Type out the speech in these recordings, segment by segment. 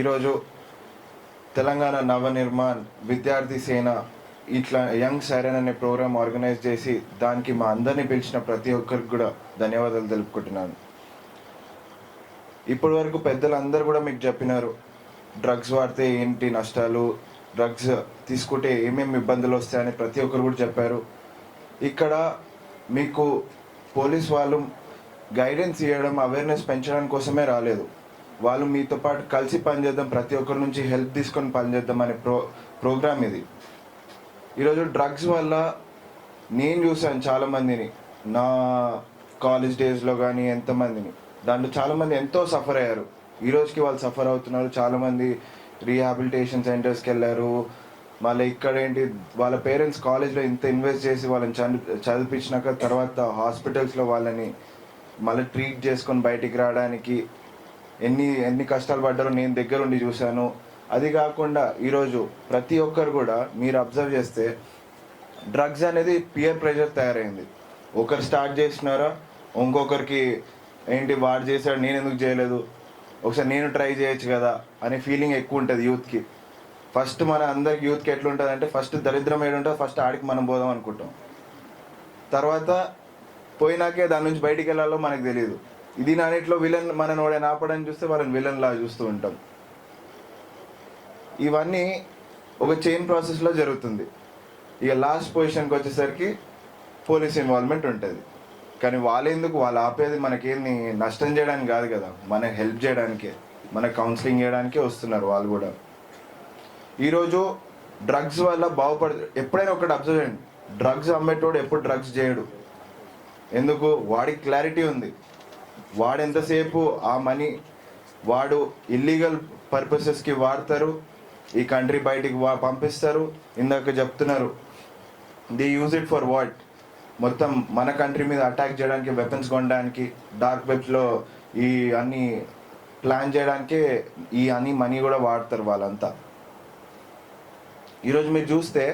ఈరోజు తెలంగాణ నవనిర్మాణ్ విద్యార్థి సేన ఇట్లా young siren అనే ప్రోగ్రామ్ ఆర్గనైజ్ చేసి దానికి మా అందరినీ పిలిచిన ప్రతి ఒక్కరికి కూడా ధన్యవాదాలు తెలుపుకుంటున్నాను. ఇప్పటి వరకు పెద్దలందరూ కూడా మీకు చెప్పినారు డ్రగ్స్ వాడితే ఏంటి నష్టాలు డ్రగ్స్ తీసుకుంటే ఏమేమి ఇబ్బందులు వస్తాయని ప్రతి ఒక్కరు కూడా చెప్పారు. ఇక్కడ మీకు పోలీస్ వాళ్ళు గైడెన్స్ ఇవ్వడం అవేర్నెస్ పెంచడం కోసమే రాలేదు. వాళ్ళు మీతో పాటు కలిసి పనిచేద్దాం ప్రతి ఒక్కరి నుంచి హెల్ప్ తీసుకొని పనిచేద్దాం అనే ప్రో ప్రోగ్రామ్ ఇది. ఈరోజు డ్రగ్స్ వల్ల నేను చూసాను చాలామందిని. నా కాలేజ్ డేస్లో కానీ ఎంతమందిని. దాంట్లో చాలామంది ఎంతో సఫర్ అయ్యారు. ఈరోజుకి వాళ్ళు సఫర్ అవుతున్నారు. చాలామంది రీహాబిలిటేషన్ సెంటర్స్కి వెళ్ళారు. మళ్ళీ ఇక్కడ ఏంటి వాళ్ళ పేరెంట్స్ కాలేజ్లో ఇంత ఇన్వెస్ట్ చేసి వాళ్ళని చదివి చదివించినాక తర్వాత హాస్పిటల్స్లో వాళ్ళని మళ్ళీ ట్రీట్ చేసుకొని బయటికి రావడానికి ఎన్ని ఎన్ని కష్టాలు పడ్డారో నేను దగ్గరుండి చూశాను. అది కాకుండా ఈరోజు ప్రతి ఒక్కరు కూడా మీరు అబ్జర్వ్ చేస్తే డ్రగ్స్ అనేది పియర్ ప్రెషర్ తయారైంది. ఒకరు స్టార్ట్ చేసినారా ఇంకొకరికి ఏంటి వాడు చేశాడు నేను ఎందుకు చేయలేదు ఒకసారి నేను ట్రై చేయొచ్చు కదా అనే ఫీలింగ్ ఎక్కువ ఉంటుంది యూత్కి ఫస్ట్ మన అందరికి యూత్కి ఎట్లుంటుంది అంటే ఫస్ట్ దరిద్రం ఏడు ఉంటుంది ఫస్ట్ ఆడికి మనం పోదాం అనుకుంటాం. తర్వాత పోయినాకే దాని నుంచి బయటికి వెళ్ళాలో మనకు తెలియదు ఇది నానిట్లో విలన్ మన నోడని ఆపడని చూస్తే వాళ్ళని విలన్ లా చూస్తూ ఉంటాం. ఇవన్నీ ఒక చైన్ ప్రాసెస్లో జరుగుతుంది. ఇక లాస్ట్ పొజిషన్కి వచ్చేసరికి పోలీస్ ఇన్వాల్వ్మెంట్ ఉంటుంది. కానీ వాళ్ళెందుకు వాళ్ళు ఆపేది మనకేంది? నష్టం చేయడానికి కాదు కదా. మనకి హెల్ప్ చేయడానికే మన కౌన్సిలింగ్ చేయడానికే వస్తున్నారు వాళ్ళు కూడా. ఈరోజు డ్రగ్స్ వల్ల బాగుపడ ఎప్పుడైనా ఒకటి అబ్జర్వ్ చేయండి. డ్రగ్స్ అమ్మేటోడు ఎప్పుడు డ్రగ్స్ చేయడు. ఎందుకు? వాడికి క్లారిటీ ఉంది. వాడు ఎంతసేపు ఆ మనీ వాడు ఇల్లీగల్ పర్పసెస్కి వాడతారు ఈ కంట్రీ బయటికి వా పంపిస్తారు ఇందాక చెప్తున్నారు. The use it for what మొత్తం మన కంట్రీ మీద అటాక్ చేయడానికి వెపన్స్ కొనడానికి డార్క్ వెబ్స్లో ఈ అన్ని ప్లాన్ చేయడానికి ఈ అన్ని మనీ కూడా వాడతారు వాళ్ళంతా. ఈరోజు మీరు చూస్తే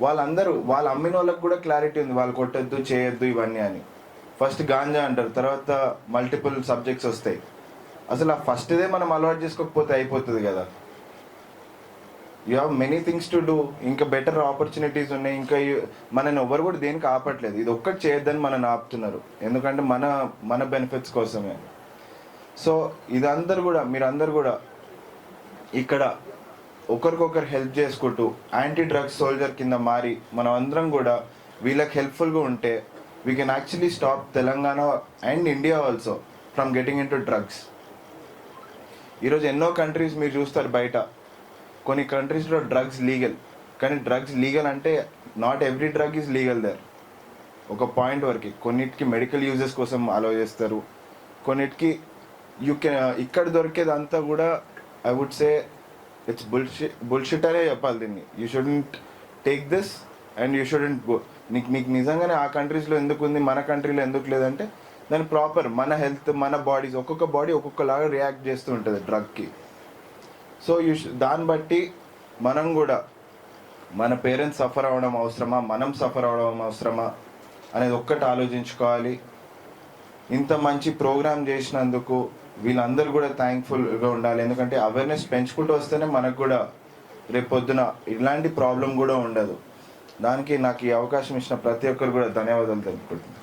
వాళ్ళందరూ వాళ్ళు అమ్మిన వాళ్ళకి కూడా క్లారిటీ ఉంది వాళ్ళు కొట్టద్దు చేయొద్దు ఇవన్నీ అని. ఫస్ట్ గాంజా అంటారు తర్వాత మల్టిపుల్ సబ్జెక్ట్స్ వస్తాయి. అసలు ఆ ఫస్ట్దే మనం అలవాటు చేసుకోకపోతే అయిపోతుంది కదా. You have many things to do ఇంకా బెటర్ ఆపర్చునిటీస్ ఉన్నాయి ఇంకా మనని ఎవరు కూడా దేనికి ఆపట్లేదు. ఇది ఒక్కటి చేయొద్దని మనని ఆపుతున్నారు. ఎందుకంటే మన మన బెనిఫిట్స్ కోసమే. సో ఇదందరు కూడా మీరందరూ కూడా ఇక్కడ ఒకరికొకరు హెల్ప్ చేసుకుంటూ యాంటీ డ్రగ్స్ సోల్జర్ కింద మారి మనం అందరం కూడా వీళ్ళకి హెల్ప్ఫుల్గా ఉంటే we can actually stop Telangana and India also from getting into drugs ఈరోజు ఎన్నో కంట్రీస్ మీరు చూస్తారు బయట. కొన్ని కంట్రీస్లో డ్రగ్స్ లీగల్ కానీ డ్రగ్స్ లీగల్ అంటే not every drug is legal there ఒక పాయింట్ వరకు. కొన్నిటికి మెడికల్ యూజెస్ కోసం అలో చేస్తారు. కొన్నిటికి యూ కెన్ ఇక్కడ దొరికేదంతా కూడా I would say it's bullshit bullshit అనే చెప్పాలి దీన్ని. You shouldn't take this and you shouldn't go నీకు నీకు నిజంగానే ఆ కంట్రీస్లో ఎందుకు ఉంది మన కంట్రీలో ఎందుకు లేదంటే దాని ప్రాపర్ మన హెల్త్ మన బాడీస్ ఒక్కొక్క బాడీ ఒక్కొక్కలాగా రియాక్ట్ చేస్తూ ఉంటుంది డ్రగ్కి సో యూ దాన్ని బట్టి మనం కూడా మన పేరెంట్స్ సఫర్ అవ్వడం అవసరమా? మనం సఫర్ అవ్వడం అవసరమా? అనేది ఒక్కటి ఆలోచించుకోవాలి. ఇంత మంచి ప్రోగ్రామ్ చేసినందుకు వీళ్ళందరూ కూడా థ్యాంక్ఫుల్గా ఉండాలి. ఎందుకంటే అవేర్నెస్ పెంచుకుంటూ వస్తేనే మనకు కూడా రేపొద్దున ఇలాంటి ప్రాబ్లం కూడా ఉండదు. దానికి నాకు ఈ అవకాశం ఇచ్చిన ప్రతి ఒక్కరు కూడా ధన్యవాదాలు తెలుపుకుంటున్నాను.